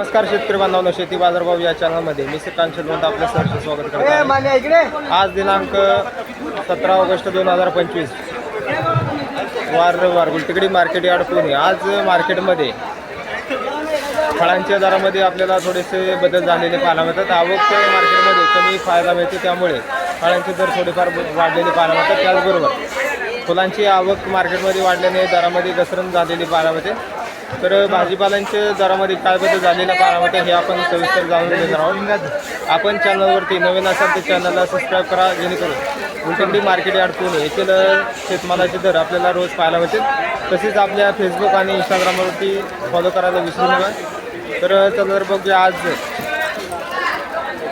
नमस्कार शेतकरी बांधवांनो शेती बाजारभाव या चॅनलमध्ये मी श्रीकांत शेलवंत आपलं सहर्ष स्वागत करतो. आज दिनांक सतरा ऑगस्ट दोन हजार पंचवीस. वार रविवार गुलटेकडी मार्केट यार्ड पुणे. आज मार्केटमध्ये फळांच्या दरामध्ये आपल्याला थोडेसे बदल झालेले पाहायला मिळतात. आवक मार्केटमध्ये कमी फायदा मिळते त्यामुळे फळांचे दर थोडेफार वाढलेले पाहायला मिळतात. त्याचबरोबर फुलांची आवक मार्केटमध्ये वाढल्याने दरामध्ये घसरण झालेली पाहायला मिळते. तर भाजीपालांच्या दरामध्ये काय बदल झालेला पाहायला मिळते हे आपण सविस्तर जाणून घेणार आहोत. आपण चॅनलवरती नवीन असाल तर चॅनलला सबस्क्राईब करा जेणेकरून गुलटेकडी मार्केट यार्ड पुणे येथील शेतमालाचे दर आपल्याला रोज पाहायला मिळतील. तसेच आपल्या फेसबुक आणि इंस्टाग्रामवरती फॉलो करायला विसरू नका. तर चला तर बघूया आज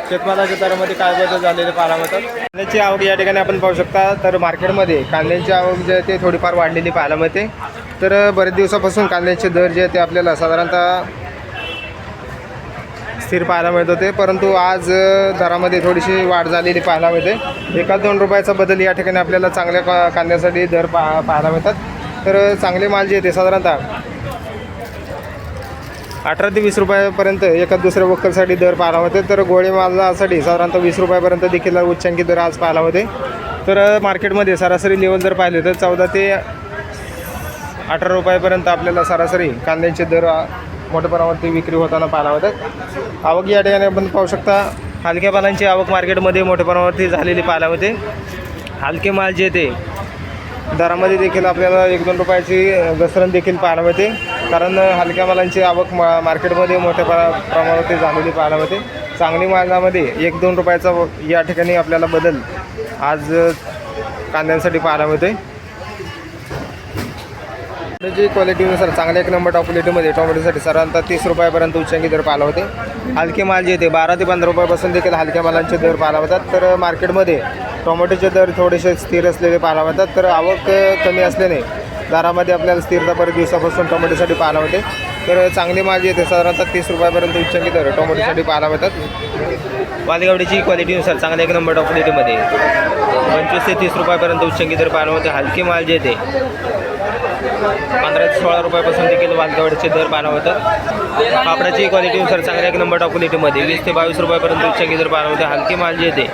शेतमालाच्या दरामध्ये काय बदल झालेले पाहायला मिळतात? कांद्याची आवक या ठिकाणी आपण पाहू शकता तर मार्केटमध्ये कांद्याची आवक जे आहे ते थोडीफार वाढलेली पाहायला मिळते. तर बरेच दिवसापासून कांद्याचे दर जे आहे ते आपल्याला साधारणतः स्थिर पाहायला मिळत होते परंतु आज दरामध्ये थोडीशी वाढ झालेली पाहायला मिळते. एका दोन रुपयाचा बदल या ठिकाणी आपल्याला चांगल्या कांद्यासाठी दर पा पाहायला मिळतात. तर चांगले माल जे आहे ते साधारणतः अठरा ते वीस रुपयापर्यंत एका दुसऱ्या वक्कलसाठी दर पाहायला होते. तर गोळे मालासाठी साधारणतः वीस रुपयापर्यंत देखील उच्चांकी दर आज पाहायला होते. तर मार्केटमध्ये सरासरी लेवल जर पाहिले तर चौदा ते अठरा रुपयापर्यंत आपल्याला सरासरी कांद्यांचे दर मोठ्या प्रमाणावरती विक्री होताना पाहायला होतात. आवक या ठिकाणी आपण पाहू शकता हलक्या पालांची आवक मार्केटमध्ये मोठ्या प्रमाणावरती झालेली पाहायला होते. हलके माल जे ते दरामध्ये देखील आपल्याला एक दोन रुपयाची घसरण देखील पाहायला मिळते. कारण हलक्या मालांची आवक मा मार्केटमध्ये मोठ्या प्रा प्रमाणावरती झालेली पाहायला मिळते. चांगली मालामध्ये एक दोन रुपयाचा या ठिकाणी आपल्याला बदल आज कांद्यांसाठी पाहायला मिळते जी क्वालिटीनुसार चांगल्या एक नंबर टॉप क्वालिटीमध्ये टोमॅटोसाठी साधारणतः तीस रुपयापर्यंत उच्चांकी दर पाहायला होते हलके माल जे ते बारा ते पंधरा रुपयापासून देखील हलक्या मालांचे दर पाहायला होतात तर मार्केटमध्ये टोमॅटोचे दर थोडेसे स्थिर असलेले पाहायला मिळतात तर आवक कमी असल्याने दरामध्ये आपल्याला स्थिरता बरेच दिवसापासून टोमॅटोसाठी पाहायला होते तर चांगली माल येते साधारणतः तीस रुपयापर्यंत उच्चांकी दर टोमॅटोसाठी पाहायला होतात वालगावडीची क्वालिटीनुसार चांगल्या एक नंबर टॉप क्वालिटीमध्ये पंचवीस ते तीस रुपयापर्यंत उच्चांकी दर पाहायला मिळते. हलकी माल जे येते पंधरा ते सोळा रुपयापासून देखील वालगवडचे दर पाहायला होतात. कापडाची क्वालिटीनुसार चांगल्या एक नंबर टॉप क्वालिटीमध्ये वीस ते बावीस रुपयापर्यंत उच्चांकी दर पाहायला होते. हलके माल जे येते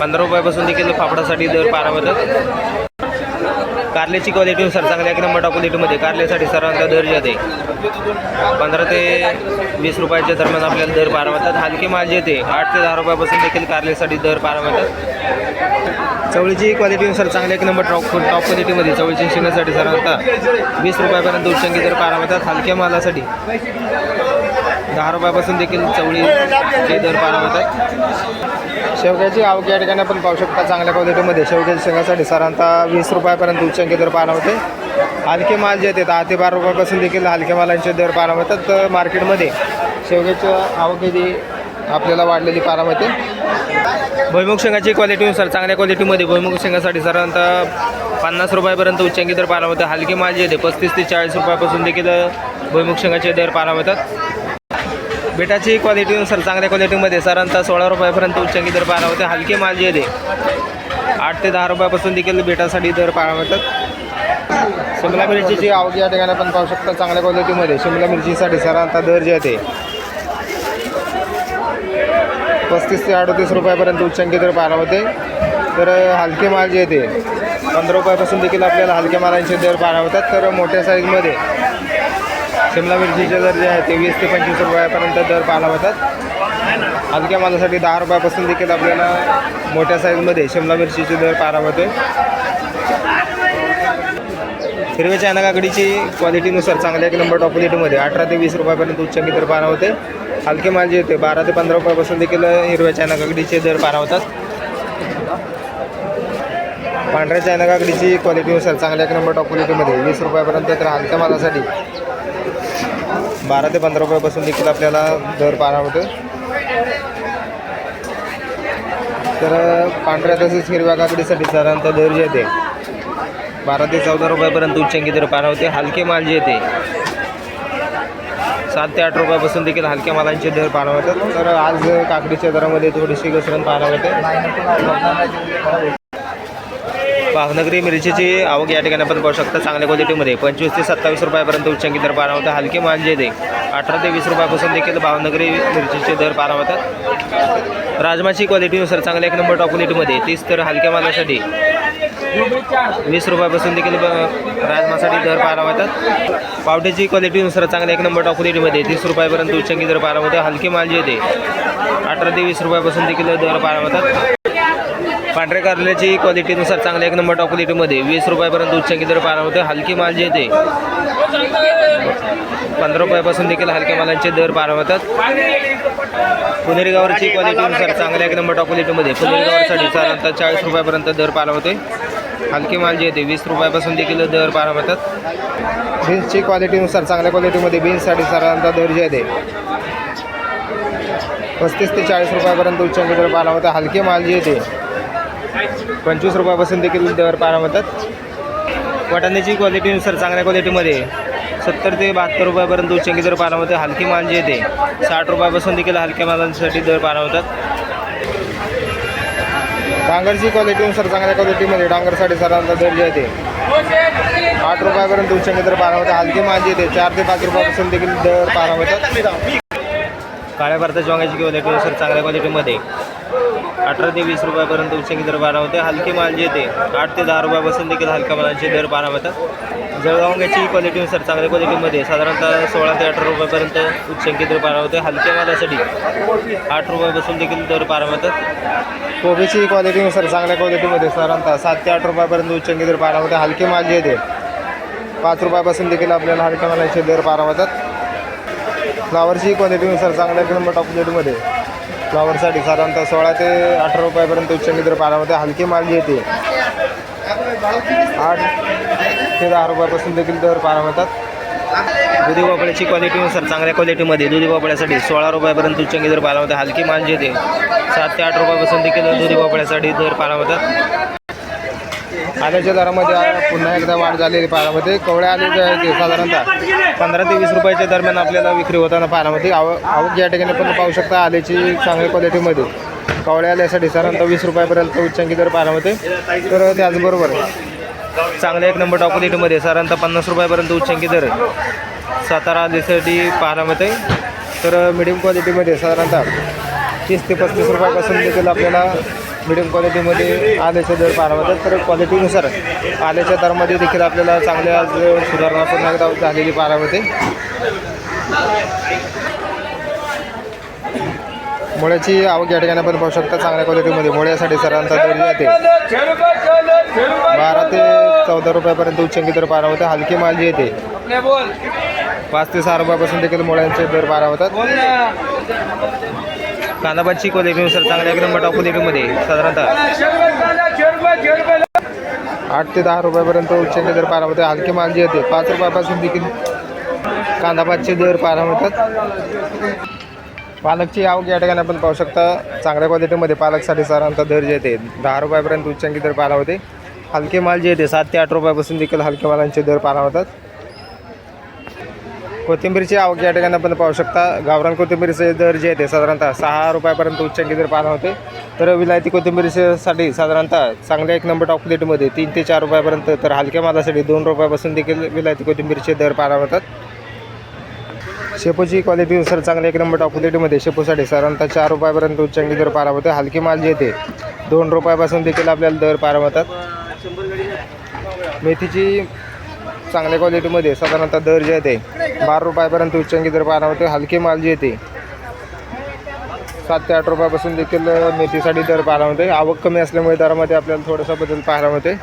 पंधरा रुपयापासून देखील फापडासाठी दर पाहायला होतात क्वालिटी क्वालिटीनुसार चांगल्या एक नंबर टॉप क्वालिटीमध्ये कारल्यासाठी सर्वांचा दर जे पंधरा ते वीस रुपयाच्या दरम्यान आपल्याला दर पार मिळतात. हलके माल जे ते आठ ते दहा रुपयापासून देखील कारल्यासाठी दर पार मिळतात. चवळीची क्वालिटीनुसार चांगल्या एक नंबर टॉप टॉप क्वालिटीमध्ये चवळीची शिकण्यासाठी सर्वांचा वीस रुपयापर्यंत उच्चांकी दर पार मिळतात. हलक्या मालासाठी दहा रुपयापासून देखील चवळी दर पार मिळतात. शेवग्याची आवक या ठिकाणी आपण पाहू शकता चांगल्या क्वालिटीमध्ये शेवग्याच्या शेंगासाठी साधारणतः वीस रुपयापर्यंत उच्चांकी दर पाहायला होते हलके माल जे आहेत दहा ते बारा रुपयापासून देखील हलक्या मालांचे दर पाहायला मिळतात. तर मार्केटमध्ये शेवग्याच्या आवकेची आपल्याला वाढलेली पाहायला मिळते. भुईमुग शेंगाची क्वालिटीनुसार चांगल्या क्वालिटीमध्ये भुईमुग शेंगासाठी साधारणतः पन्नास रुपयापर्यंत उच्चांकी दर पाहायला होते हलके माल जे ते पस्तीस ते चाळीस रुपयापासून देखील भुईमुग शेंगाचे दर पाहायला मिळतात. बेटाची क्वालिटीनुसार चांगल्या क्वालिटीमध्ये साधारणतः सोळा रुपयापर्यंत उच्चांकी दर पाहायला होते. हलके माल जे ते आठ ते दहा रुपयापासून देखील बेटासाठी दर पाहायला मिळतात. शिमला मिरचीची आवडी या ठिकाणी आपण पाहू शकता चांगल्या क्वालिटीमध्ये शिमला मिरचीसाठी साधारणतः दर जे आहे पस्तीस ते अडतीस रुपयापर्यंत उच्चांकी दर पाहायला होते. तर हलके माल जे आहे ते पंधरा रुपयापासून देखील आपल्याला हलक्या मालांचे दर पाहायला होतात तर मोठ्या साईजमध्ये शिमला मिरचीचे दर जे आहे ते वीस ते पंचवीस रुपयापर्यंत दर पाहायला मिळतात. हलक्या मालासाठी दहा रुपयापासून देखील आपल्याला मोठ्या साईजमध्ये शिमला मिरचीचे दर पाहायला होते हिरव्या चायना काकडीची क्वालिटीनुसार चांगल्या एक नंबर टॉप क्वालिटीमध्ये अठरा ते वीस रुपयापर्यंत उच्चांकी दर पाहायला होते हलके माल जे होते बारा ते पंधरा रुपयापासून देखील हिरव्या चायना काकडीचे दर पारा होतात पांढऱ्या चायना काकडीची क्वालिटीनुसार चांगल्या एक नंबर टॉप क्वालिटीमध्ये वीस रुपयापर्यंत तर हलक्या मालासाठी बारा ते पंधरा रुपयापासून देखील आपल्याला दर पाहायला होते तर पांढऱ्या तसेच हिरव्या काकडीसाठी साधारणतः दर जे ते बारा ते चौदा रुपयापर्यंत उच्चांकी दर पाहायला होते हलके माल जे येते सात ते आठ रुपयापासून देखील हलक्या मालांचे दर पाहायला होतात तर आज काकडीच्या दरामध्ये थोडीशी घसरण पाहायला होते वाघनगरी मिरचीची आवक या ठिकाणी आपण पाहू शकता चांगल्या क्वालिटीमध्ये. पंचवीस ते सत्तावीस रुपयापर्यंत उच्चांकी दर पारा होता. हलके माल दे. अठरा ते वीस रुपयापासून देखील भावनगरी मिरचीचे दर पारा होतात. राजमाची क्वालिटीनुसार चांगल्या एक नंबर टॉप क्वालिटीमध्ये तीस तर हलक्या मालासाठी. वीस रुपयापासून देखील राजमासाठी दर पारा होतात. पावट्याची क्वालिटीनुसार चांगल्या एक नंबर टॉप क्वालिटीमध्ये तीस रुपयापर्यंत उच्चांकी दर पारा होते. हलके माल जे अठरा ते वीस रुपयापासून देखील दर पारा होतात. पांढऱ्या कारल्याची क्वालिटीनुसार चांगल्या एक नंबर टॉप क्वालिटीमध्ये वीस रुपयापर्यंत उच्चांकी दर पारा होते हलकी माल जे येते पंधरा रुपयापासून देखील हलक्या मालांचे दर पार होतात. पुणेरी गावरची क्वालिटीनुसार चांगल्या एक नंबर टॉप क्वालिटीमध्ये पुणेरी गावरसाठी साधारणतः चाळीस रुपयापर्यंत दर पार होते हलके माल जे येते वीस रुपयापासून देखील दर पार होतात. बीन्सची क्वालिटीनुसार चांगल्या क्वालिटीमध्ये बीन्ससाठी साधारणतः दर जे येते पस्तीस ते चाळीस रुपयापर्यंत उच्चांकी दर पारा होता हलके माल जे येते पंचवीस रुपयापासून देखील दर पारा होतात वाटाण्याची क्वालिटीनुसार चांगल्या क्वालिटीमध्ये सत्तर ते बहात्तर रुपयापर्यंत उच्चंकी दर पाहायला मिळते हलकी माल जे येते साठ रुपयापासून देखील हलक्या मालांसाठी दर पारा होतात डांगरची क्वालिटीनुसार चांगल्या क्वालिटीमध्ये डांगरसाठी साधारणतः दर जे येते आठ रुपयापर्यंत उच्चंकी दर पारा होते हलकी माल जे येते चार ते पाच रुपयापासून देखील दर पाहायला होतात काळ्या भारताच्या वांग्याची क्वालिटीनुसार चांगल्या क्वालिटीमध्ये अठरा ते वीस रुपयापर्यंत उच्चांकी दर बारा होते. हलके माल जे येते आठ ते दहा रुपयापासून देखील हलक्या मालांचे दर बारा होतात. जळगावंग्याची क्वालिटीनुसार चांगल्या क्वालिटीमध्ये साधारणतः सोळा ते अठरा रुपयापर्यंत उच्चांकी दर बारा होते. हलक्या मालासाठी आठ रुपयापासून देखील दर बारा होतात. कोबीची क्वालिटीनुसार चांगल्या क्वालिटीमध्ये साधारणतः सात ते आठ रुपयापर्यंत उच्चांकी दर बारा होते. हलके माल जे येते पाच रुपयापासून देखील आपल्याला हलक्या मालांचे दर बारा होतात. फ्लावरची क्वालिटीनुसार चांगल्या किंमत नंबर टॉप क्वालिटीमध्ये फ्लॉवरसाठी साधारणतः सोळा ते अठरा रुपयापर्यंत उच्च दर पारामध्ये हलकी माल येते आठ ते दहा रुपयापासून देखील दर पारा होतात दुधी भोपळ्याची क्वालिटीनुसार चांगल्या क्वालिटीमध्ये दुधी भोपळ्यासाठी सोळा रुपयापर्यंत उच्चांकी दर पारा होते हलकी माल येते सात ते आठ रुपयापासून देखील दुधी भोपळ्यासाठी दर पारा होतात आल्याच्या दरामध्ये पुन्हा एकदा वाढ झालेली पारामध्ये कवळ्या आले साधारणतः पंधरा ते वीस रुपयाच्या दरम्यान आपल्याला विक्री होताना पारामध्ये आव आवक या ठिकाणी पण पाहू शकता आल्याची चांगल्या क्वालिटीमध्ये कवळ्या आल्यासाठी साधारणतः वीस रुपयापर्यंत उच्चांकी दर पारामध्ये तर त्याचबरोबर चांगल्या एक नंबर टॉप क्वालिटीमध्ये साधारणतः पन्नास रुपयापर्यंत उच्चांकी दर सातारा आल्यासाठी मिळते. तर मिडियम क्वालिटीमध्ये साधारणतः तीस ते पस्तीस रुपयापासून देखील आपल्याला मिडियम क्वालिटीमध्ये आल्याच्या दर पाहायला तर क्वालिटीनुसार आल्याच्या दरामध्ये देखील आपल्याला चांगल्या आज सुधारणा झालेली पाहायला मिळते मुळ्याची आवक या ठिकाणी आपण पाहू शकता चांगल्या क्वालिटीमध्ये मुळ्यासाठी सरांचा दर जाते येते. बारा ते चौदा रुपयापर्यंत उच्चंकी दर पारा होते हलकी माल जी येते. पाच ते सहा रुपयापासून देखील मुळ्यांचे दर पारा होतात कांदापातची क्वालिटीनुसार चांगल्या एक नंबर टॉप क्वालिटीमध्ये साधारणतः. आठ ते दहा रुपयापर्यंत उच्चांकी दर पारा होते हलकी माल जे येते. पाच रुपयापासून देखील कांदापातचे दर पारा होतात. पालकची आवक या ठिकाणी आपण पाहू शकता. चांगल्या क्वालिटीमध्ये पालकसाठी साधारणतः दर जे येते दहा रुपयापर्यंत उच्चांकी दर पारा होते. हलके माल जे येते सात ते आठ रुपयापासून देखील हलके मालांचे दर पारा होतात. कोथिंबीरची आवक या ठिकाणी आपण पाहू शकता. गावरान कोथिंबीरचे दर जे येते साधारणतः सहा रुपयापर्यंत उच्चांकी दर पारा होते तर विलायती कोथिंबीरीसाठी साधारणतः चांगल्या एक नंबर टॉप प्लेटमध्ये तीन ते चार रुपयापर्यंत तर हलक्या मालासाठी दोन रुपयापासून देखील विलायती कोथिंबीरचे दर पारा होतात शेपूची क्वालिटीनुसार चांगल्या एक नंबर टॉप प्लेटमध्ये शेपूसाठी साधारणतः चार रुपयापर्यंत उच्चांकी दर पारा होते हलकी माल जे येते दोन रुपयापासून देखील आपल्याला दर पारा होतात मेथीची चांगल्या क्वालिटीमध्ये साधारणतः दर जे येते बारा रुपयापर्यंत उच्चांकी दर पारा होते हलकी माल जे येते सात ते आठ रुपयापासून देखील मेथीसाठी दर पाहायला होते आवक कमी असल्यामुळे दरामध्ये आपल्याला थोडासा बदल पाहायला होते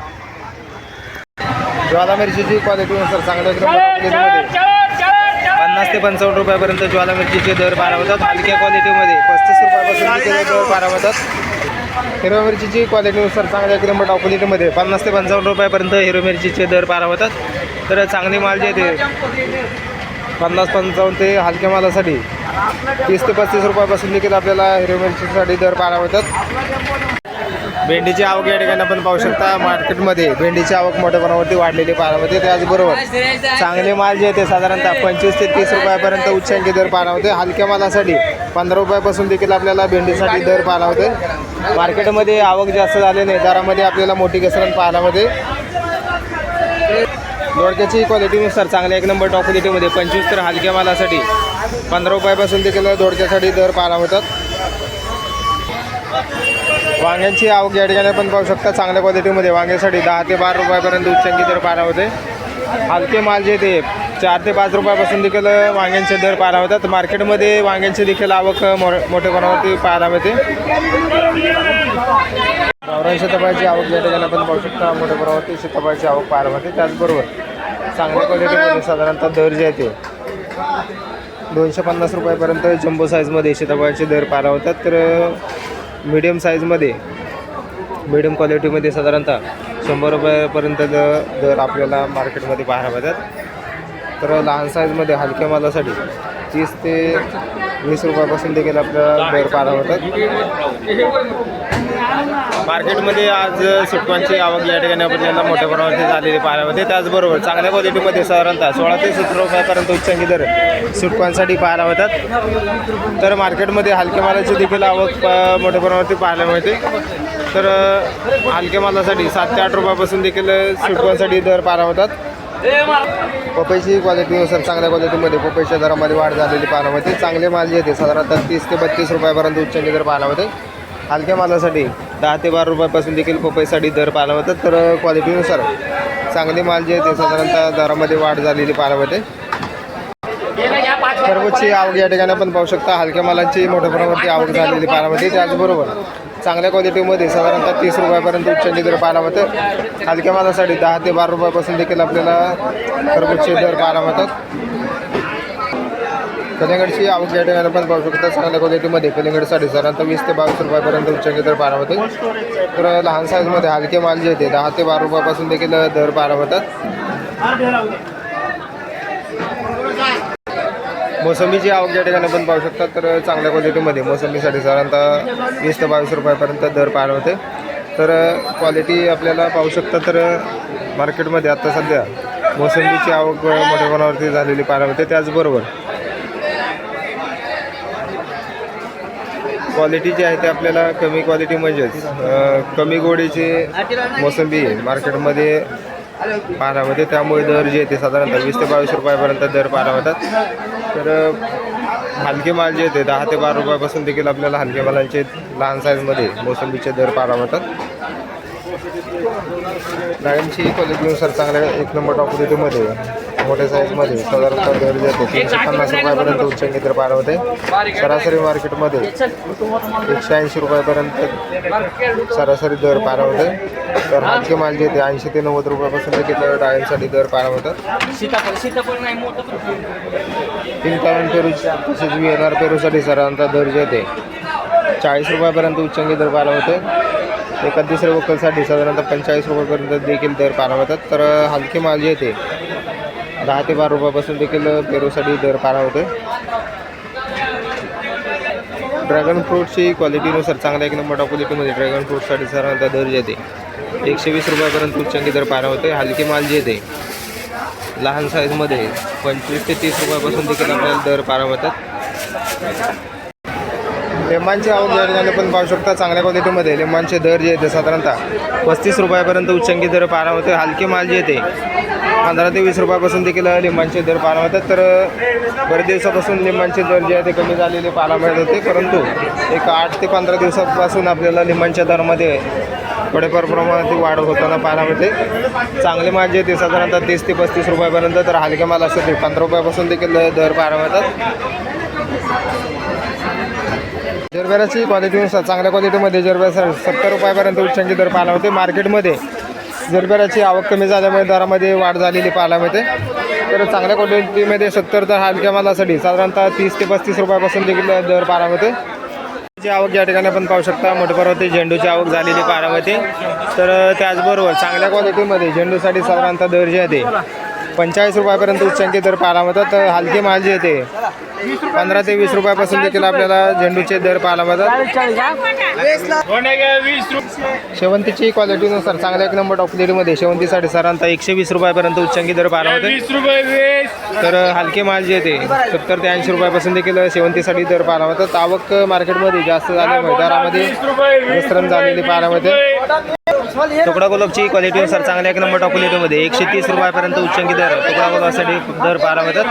ज्वाला मिरचीची क्वालिटीनुसार चांगल्या क्वालिटीमध्ये पन्नास ते पंचावन्न रुपयापर्यंत ज्वाला मिरचीचे दर बारा होतात हलक्या क्वालिटीमध्ये पस्तीस रुपयापासून देखील दर बारा होतात हिरव्या मिरचीची क्वालिटीनुसार चांगल्या टॉप क्वालिटीमध्ये पन्नास ते पंचावन्न रुपयापर्यंत हिरव्या मिरचीचे दर बारा होतात तर चांगली माल जे ते पन्नास पंचावन्न ते हलक्या मालासाठी. तीस ते पस्तीस रुपयापासून देखील आपल्याला हिरव्या मिरचीसाठी दर पाहायला होतात भेंडीची आवक या ठिकाणी आपण पाहू शकता. मार्केटमध्ये भेंडीची आवक मोठ्या प्रमाणावरती वाढलेली पाहायला मिळते. त्याचबरोबर चांगले माल जे ते साधारणतः पंचवीस ते तीस रुपयापर्यंत उच्चांकी दर पाहायला होते हलक्या मालासाठी पंधरा रुपयापासून देखील आपल्याला भेंडीसाठी दर पाहायला होते मार्केटमध्ये आवक जास्त झाल्याने दरामध्ये आपल्याला मोठी घसरण पाहायला होते दोडक्याची क्वालिटीनुसार चांगल्या एक नंबर टॉप क्वालिटीमध्ये पंचवीस तर हलक्या मालासाठी. पंधरा रुपयापासून देखील दोडक्यासाठी दर पाहायला होतात वांग्यांची आवक या ठिकाणी पण पाहू शकता चांगल्या क्वालिटीमध्ये वांग्यासाठी दहा ते बारा रुपयापर्यंत उच्चांकी दर पाहायला होते हलके माल जे ते चार ते पाच रुपयापासून देखील वांग्यांचे दर पाहायला होतात मार्केटमध्ये वांग्यांची देखील आवक मो मोठ्या प्रमाणावरती पाहायला मिळते. गावरान शेताफळाची आवक या ठिकाणी आपण पाहू शकता. मोठ्या प्रमाणावरती शेताफळाची आवक पाहायला मिळते. त्याचबरोबर चांगल्या क्वालिटीमध्ये साधारणतः दर जे आहे ते दोनशे पन्नास रुपयापर्यंत जम्बो साईजमध्ये सीताफळाचे दर पाहायला होतात तर मिडियम साईजमध्ये मिडियम क्वालिटीमध्ये साधारणतः शंभर रुपयापर्यंत द- दर आपल्याला मार्केटमध्ये पाहायला मिळतात. तर लहान साईजमध्ये हलक्या मालासाठी तीस ते वीस रुपयापासून देखील आपल्याला दर पाहायला होतात. मार्केटमध्ये आज सुटकांची आवक या ठिकाणी आपल्याला मोठ्या प्रमाणात झालेली पाहायला होते त्याचबरोबर चांगल्या क्वालिटीमध्ये साधारणतः सोळा ते सतरा रुपयापर्यंत उच्चांकी दर सुटवांसाठी पाहायला मिळतात. तर मार्केटमध्ये हलक्या मालाची देखील आवक मोठ्या प्रमाणावरती पाहायला मिळते. तर हलक्या मालासाठी सात ते आठ रुपयापासून देखील सुटवांसाठी दर पारा होतात पपईची क्वालिटीनुसार चांगल्या क्वालिटीमध्ये पपईच्या दरामध्ये वाढ झालेली मिळते. चांगले माल जे येते. साधारणतः तीस ते बत्तीस रुपयापर्यंत उच्चांकी दर पाहायला मिळते. हलक्या मालासाठी दहा ते बारा रुपयापासून देखील पपईसाठी दर पाहायला मिळतात. तर क्वालिटीनुसार चांगले माल जे येते साधारणतः दरामध्ये वाढ झालेली पाहायला मिळते. खरबूजची आवक या ठिकाणी आपण पाहू शकता. हलक्या मालांची मोठ्या प्रमाणावरती आवक झालेली पाहायला मिळते. त्याचबरोबर चांगल्या क्वालिटीमध्ये साधारणतः तीस रुपयापर्यंत उच्चांचे दर पाहायला मिळतात हलक्या मालासाठी दहा ते बारा रुपयापासून देखील आपल्याला खरबूजचे दर पाहायला मिळतात कलिंगडची आवक या ठिकाणी पण पाहू शकता चांगल्या क्वालिटीमध्ये कलिंगडसाठी साधारणतः वीस ते बावीस रुपयापर्यंत उच्चांचे दर पाहायला मिळतात तर लहान साईजमध्ये हलके माल जे येते दहा ते बारा रुपयापासून देखील दर पाहायला मिळतात मोसंबीची आवक या ठिकाणी आपण पाहू शकता तर चांगल्या क्वालिटीमध्ये मोसंबीसाठी साधारणतः वीस ते बावीस रुपयापर्यंत दर पाहायला होते तर क्वालिटी आपल्याला पाहू शकता तर मार्केटमध्ये आत्ता सध्या मोसंबीची आवक मोठ्या प्रमाणावरती झालेली पाहायला होते त्याचबरोबर क्वालिटी जी आहे ते आपल्याला कमी क्वालिटी म्हणजेच कमी गोडीची मोसंबी मार्केटमध्ये पारा होते. त्यामुळे दर जे येते ते साधारणतः वीस ते बावीस रुपयापर्यंत दर पारा होतात. तर हलके माल जे येते दहा ते बारा रुपयापासून देखील आपल्याला हलके मालांचे लहान साईजमध्ये मोसंबीचे दर पारा होतात डाळिंबची क्वालिटीनुसार चांगल्या एक नंबर टॉप क्वालिटीमध्ये मोठ्या साईजमध्ये साधारणतः दर जे येते तीनशे पन्नास रुपयापर्यंत उच्चांकी दर पाहायला होते. सरासरी मार्केटमध्ये एकशे ऐंशी रुपयापर्यंत सरासरी दर पाहायला होते. तर हलके माल जे ते ऐंशी ते नव्वद रुपयापासून देखील डाळिंबसाठी दर पाहायला होतात. कारण पेरू तसेच विएनआर पेरूसाठी साधारणतः दर जे ते चाळीस रुपयापर्यंत उच्चांकी दर पाहायला होते. एका तिसऱ्या वक्कलसाठी साधारणतः पंचेचाळीस रुपयापर्यंत देखील दर पाहायला होतात. तर हलके माल जे ते दहा ते बारा रुपयापासून देखील पेरूसाठी दर पारा होते ड्रॅगन फ्रूटची क्वालिटीनुसार चांगल्या एक नंबर क्वालिटीमध्ये ड्रॅगन फ्रूटसाठी साधारणतः दर येते एकशे वीस रुपयापर्यंत उच्चांकी दर पारा होते हलके माल जे येते लहान साईजमध्ये पंचवीस ते तीस रुपयापासून देखील आपल्याला दर पारा होतात. लिंबांची आवक या ठिकाणी पण पाहू शकता चांगल्या क्वालिटीमध्ये लिंबांचे दर जे येते साधारणतः पस्तीस रुपयापर्यंत उच्चांकी दर पारा होते हलके माल जे येते पंधरा ते वीस रुपयापासून देखील लिंबांचे दर पाहायला मिळतात. तर बरेच दिवसापासून लिंबांचे दर जे आहे ते कमी झालेले पाहायला मिळत होते. परंतु एक आठ ते पंधरा दिवसापासून आपल्याला लिंबांच्या दरामध्ये थोडेफार प्रमाणात वाढ होताना पाहायला मिळते. चांगले माल जे ते साधारणतः तीस ते पस्तीस रुपयापर्यंत तर हलके माल असतात ते पंधरा रुपयापासून देखील दर पाहायला मिळतात. जरबेराची क्वालिटीनुसार चांगल्या क्वालिटीमध्ये जरबेरा सर सत्तर रुपयापर्यंत उच्चांकी दर पाहायला होते मार्केटमध्ये जरबेराची आवक कमी झाल्यामुळे दरामध्ये वाढ झालेली पाहायला मिळते. तर चांगल्या क्वालिटीमध्ये सत्तर तर हलक्या मालासाठी साधारणतः तीस ते पस्तीस रुपयापासून देखील दर पाहायला मिळते. ची आवक या ठिकाणी आपण पाहू शकता मोठ्या झेंडूची आवक झालेली पाहायला मिळते. तर त्याचबरोबर चांगल्या क्वालिटीमध्ये झेंडूसाठी साधारणतः दर जे आहे ते पंचेचाळीस रुपयापर्यंत उच्चांकी दर पाहायला मिळतात. तर हलके माल जे येते पंधरा ते वीस रुपयापासून देखील आपल्याला झेंडूचे दर पाहायला मिळतात. शेवंतीची क्वालिटीनुसार चांगल्या एक नंबर टॉप क्वालिटीमध्ये शेवंतीसाठी साधारणतः एकशे वीस रुपयापर्यंत उच्चांकी दर पाहायला मिळते वीस रुपये वीस तर हलके माल जे येते सत्तर ते ऐंशी रुपयापासून देखील शेवंतीसाठी दर पाहायला मिळतात. आवक मार्केटमध्ये जास्त झाल्यामुळे दरामध्ये घसरण झालेली पाहायला मिळते. तुकडा गुलाबची क्वालिटीनुसार चांगल्या एक नंबर टॉप क्वालिटीमध्ये एकशे तीस रुपयापर्यंत उच्चंकी दर. तुकडा गुलाबासाठी दर पारा होतात.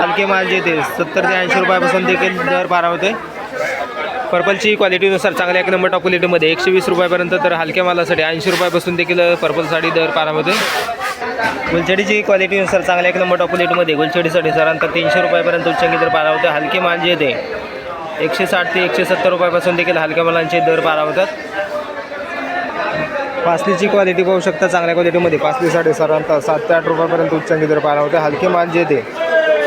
हलके माल जे सत्तर ते ऐंशी रुपयापासून देखील दर पारा होते पर्पलची क्वालिटीनुसार चांगल्या एक नंबर टॉप क्वालिटीमध्ये एकशे वीस रुपयापर्यंत तर हलक्या मालासाठी ऐंशी रुपयापासून देखील पर्पलसाठी दर पारा मिळते गुलछडीची क्वालिटीनुसार चांगल्या एक नंबर टॉप क्वालिटीमध्ये गुलछडीसाठी साधारणतः तीनशे रुपयापर्यंत उच्चंकी दर पारा होते हलके माल जे येते एकशे साठ ते एकशे सत्तर रुपयापासून देखील हलक्या मालांचे दर पारा होतात. पासलीची क्वालिटी पाहू शकता चांगल्या क्वालिटीमध्ये पासलीसाठी साधारणतः सात ते आठ रुपयापर्यंत उच्चांकी दर पाहायला होते. हलके माल जे येते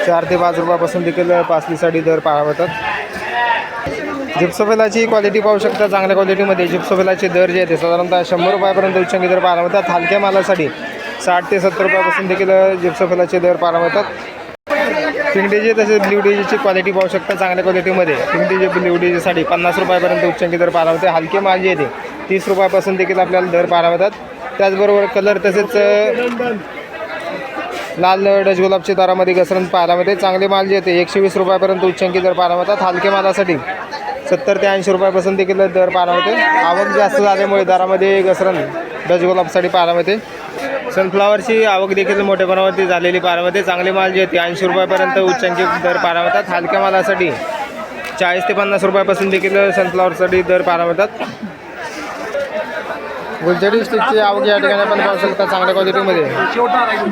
चार ते पाच रुपयापासून देखील पासलीसाठी दर पाहायला होतात. जिप्सोफेलाची क्वालिटी पाहू शकता चांगल्या क्वालिटीमध्ये जिप्सोफेलाचे दर जे ते साधारणतः शंभर रुपयापर्यंत उच्चांकी दर पाहायला होतात. हलक्या मालासाठी साठ ते सत्तर रुपयापासून देखील जिप्सोफेलाचे दर पाहायला होतात. पिंगडीचे तसेच ब्ल्यू डीजीची क्वालिटी पाहू शकता चांगल्या क्वालिटीमध्ये पिंगडीचे ब्ल्यू डीजीसाठी पन्नास रुपयापर्यंत उच्चांकी दर पाहायला होते. हलके माल जे येते तीस रुपयापासून देखील आपल्याला दर पाहायला त्याचबरोबर कलर तसेच लाल डच गुलाबच्या दरामध्ये घसरण पाहायला मिळते. चांगले माल जे येते एकशे वीस रुपयापर्यंत उच्चंकी दर पाहायला मिळतात. हलके मालासाठी सत्तर ते ऐंशी रुपयापासून देखील दर पाहायला मिळते. आवक जास्त झाल्यामुळे दरामध्ये घसरण डच गुलाबसाठी पाहायला मिळते. सनफ्लावरची आवक देखील मोठ्या प्रमाणावरती झालेली पाहायला चांगले माल जे येते ऐंशी रुपयापर्यंत उच्चांकी दर पारावतात हलक्या मालासाठी चाळीस ते पन्नास रुपयापासून देखील सनफ्लावरसाठी दर पारावतात गुलचे गुलचडी आवक या ठिकाणी आपण पाहू शकता चांगल्या क्वालिटीमध्ये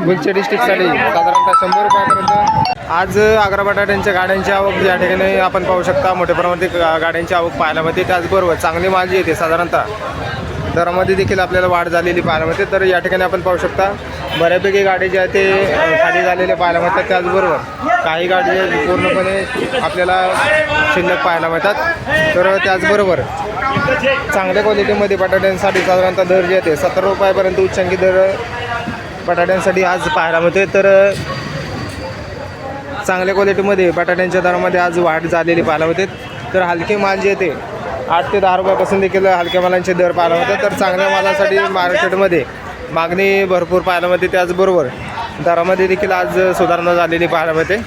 गुलचे डिस्ट्रिक्टसाठी साधारणतः शंभर रुपयापर्यंत. आज आग्रा बटाट्यांच्या गाड्यांची आवक या ठिकाणी आपण पाहू शकता. मोठ्या प्रमाणात गाड्यांची आवक पाहायला मिळते. त्याचबरोबर चांगली माझी येते साधारणतः दरामध्ये देखील आपल्याला वाढ झालेली पाहायला मिळते. तर या ठिकाणी आपण पाहू शकता बऱ्यापैकी गाडी जे आहे ते खाली झालेले पाहायला मिळतात. त्याचबरोबर काही गाडी पूर्णपणे आपल्याला शिल्लक पाहायला मिळतात. तर त्याचबरोबर चांगल्या क्वालिटीमध्ये बटाट्यांसाठी साधारणतः दर जे आहे ते सत्तर रुपयापर्यंत उच्चांकी दर बटाट्यांसाठी आज पाहायला मिळते. तर चांगल्या क्वालिटीमध्ये बटाट्यांच्या दरामध्ये आज वाढ झालेली पाहायला मिळते. तर हलके माल जे ते आठ ते दहा रुपयापासून देखील हलक्या मालांचे दर पाहायला होते तर चांगल्या मालासाठी मार्केटमध्ये मागणी भरपूर पाहायला मिळते. त्याचबरोबर दरामध्ये देखील आज सुधारणा झालेली पाहायला मिळते.